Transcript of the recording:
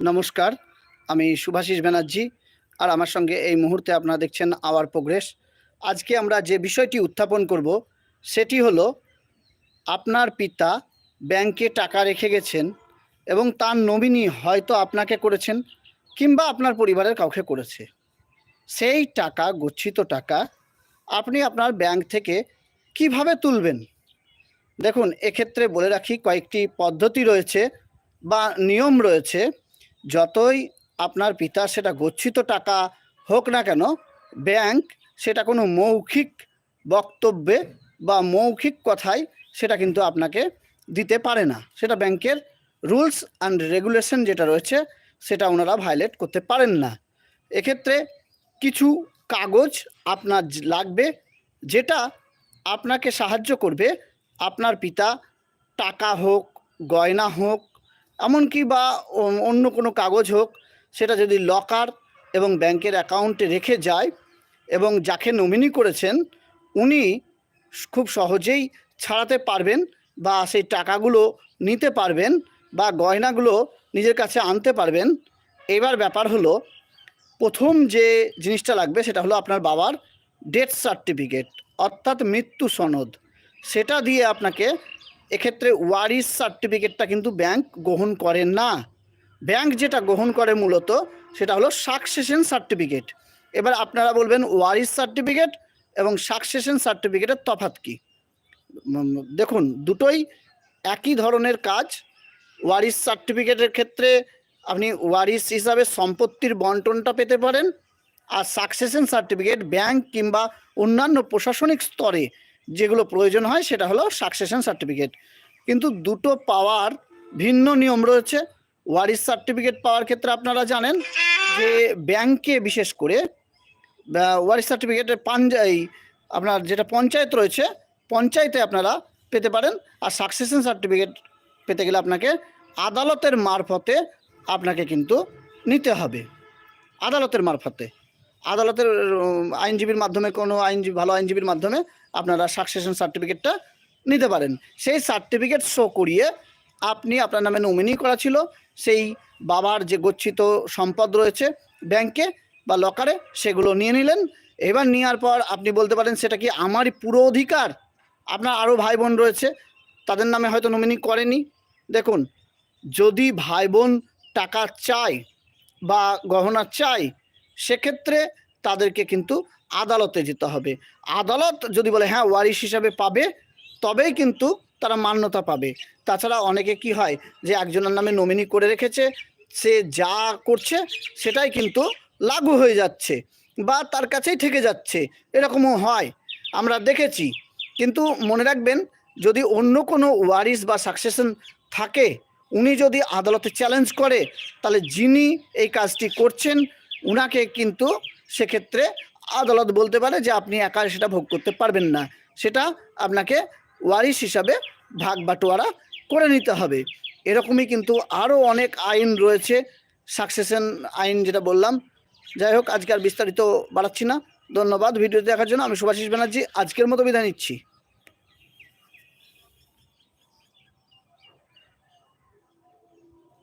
নমস্কার, আমি শুভাশিস ব্যানার্জি আর আমার সঙ্গে এই মুহূর্তে আপনারা দেখছেন আওয়ার প্রোগ্রেস। আজকে আমরা যে বিষয়টি উত্থাপন করব, সেটি হলো আপনার পিতা ব্যাংকে টাকা রেখে গেছেন এবং তার নমিনি হয়তো আপনাকে করেছেন কিংবা আপনার পরিবারের কাউকে করেছে। সেই টাকা, গচ্ছিত টাকা আপনি আপনার ব্যাংক থেকে কীভাবে তুলবেন? দেখুন, এক্ষেত্রে বলে রাখি কয়েকটি পদ্ধতি রয়েছে বা নিয়ম রয়েছে। যতই আপনার পিতা সেটা গচ্ছিত টাকা হোক না কেন, ব্যাংক সেটা কোনো মৌখিক বক্তব্যে বা মৌখিক কথায় সেটা কিন্তু আপনাকে দিতে পারে না। সেটা ব্যাংকের রুলস অ্যান্ড রেগুলেশন যেটা রয়েছে, সেটা ওনারা ভায়োলেট করতে পারেন না। এক্ষেত্রে কিছু কাগজ আপনার লাগবে যেটা আপনাকে সাহায্য করবে। আপনার পিতা টাকা হোক, গয়না হোক এমনকি বা অন্য কোনো কাগজ হোক, সেটা যদি লকার এবং ব্যাংকের অ্যাকাউন্টে রেখে যায় এবং যাকে নমিনি করেছেন, উনি খুব সহজেই ছাড়াতে পারবেন বা সেই টাকাগুলো নিতে পারবেন বা গয়নাগুলো নিজের কাছে আনতে পারবেন। এবার ব্যাপার হলো, প্রথম যে জিনিসটা লাগবে সেটা হলো আপনার বাবার ডেথ সার্টিফিকেট, অর্থাৎ মৃত্যু সনদ। সেটা দিয়ে আপনাকে এক্ষেত্রে ওয়ারিস সার্টিফিকেটটা কিন্তু ব্যাংক গ্রহণ করেন না। ব্যাংক যেটা গ্রহণ করে মূলত, সেটা হলো সাকসেশন সার্টিফিকেট। এবার আপনারা বলবেন ওয়ারিস সার্টিফিকেট এবং সাকসেশন সার্টিফিকেটের তফাৎ কী? দেখুন, দুটোই একই ধরনের কাজ। ওয়ারিস সার্টিফিকেটের ক্ষেত্রে আপনি ওয়ারিস হিসাবে সম্পত্তির বন্টনটা পেতে পারেন। আর সাকসেশন সার্টিফিকেট ব্যাংক কিংবা অন্যান্য প্রশাসনিক স্তরে যেগুলো প্রয়োজন হয় সেটা হলো সাকসেশন সার্টিফিকেট কিন্তু দুটো পাওয়ার ভিন্ন নিয়ম রয়েছে। ওয়ারিস সার্টিফিকেট পাওয়ার ক্ষেত্রে আপনারা জানেন যে ব্যাংকে বিশেষ করে ওয়ারিস সার্টিফিকেটের পাঞ্জাই, আপনার যেটা পঞ্চায়েত রয়েছে, পঞ্চায়েতে আপনারা পেতে পারেন। আর সাকসেশন সার্টিফিকেট পেতে গেলে আপনাকে আদালতের মারফতে আপনাকে কিন্তু নিতে হবে। আদালতের মারফতে। আদালতের আইনজীবীর মাধ্যমে, কোনো আইনজীবী, ভালো আইনজীবীর মাধ্যমে আপনারা সাকসেশন সার্টিফিকেটটা নিতে পারেন। সেই সার্টিফিকেট শো করিয়ে আপনি আপনার নামে নমিনি করা ছিল, সেই বাবার যে গচ্ছিত সম্পদ রয়েছে ব্যাংকে বা লকারে সেগুলো নিয়ে নিলেন। এবার নেওয়ার পর আপনি বলতে পারেন সেটা কি আমারই পুরো অধিকার? আপনার আরও ভাই বোন রয়েছে, তাদের নামে হয়তো নমিনি করেনি। দেখুন, যদি ভাই বোন টাকা চায় বা গহনা চায় সেক্ষেত্রে তাদেরকে কিন্তু আদালতে যেতে হবে। আদালত যদি বলে হ্যাঁ ওয়ারিশ হিসাবে পাবে, তবেই কিন্তু তারা মান্যতা পাবে। তাছাড়া অনেকে কি হয় যে একজনের নামে নমিনি করে রেখেছে, সে যা করছে সেটাই কিন্তু লাগু হয়ে যাচ্ছে বা তার কাছেই থেকে যাচ্ছে। এরকমও হয়। আমরা দেখেছি। কিন্তু মনে রাখবেন, যদি অন্য কোনো ওয়ারিস বা সাকসেশন থাকে, উনি যদি আদালতে চ্যালেঞ্জ করে, তাহলে যিনি এই কাজটি করছেন উনাকে কিন্তু সেক্ষেত্রে আদালত বলতে পারে যে আপনি একা সেটা ভোগ করতে পারবেন না। সেটা আপনাকে ওয়ারিশ হিসাবে ভাগ বাটোয়ারা করে নিতে হবে। এরকমই কিন্তু আরও অনেক আইন রয়েছে সাকসেশন আইন যেটা বললাম। যাই হোক, আজকে আর বিস্তারিত বাড়াচ্ছি না। ধন্যবাদ ভিডিও দেখার জন্য। আমি সুভাষিস ব্যানার্জি, আজকের মতো বিদায় নিচ্ছি।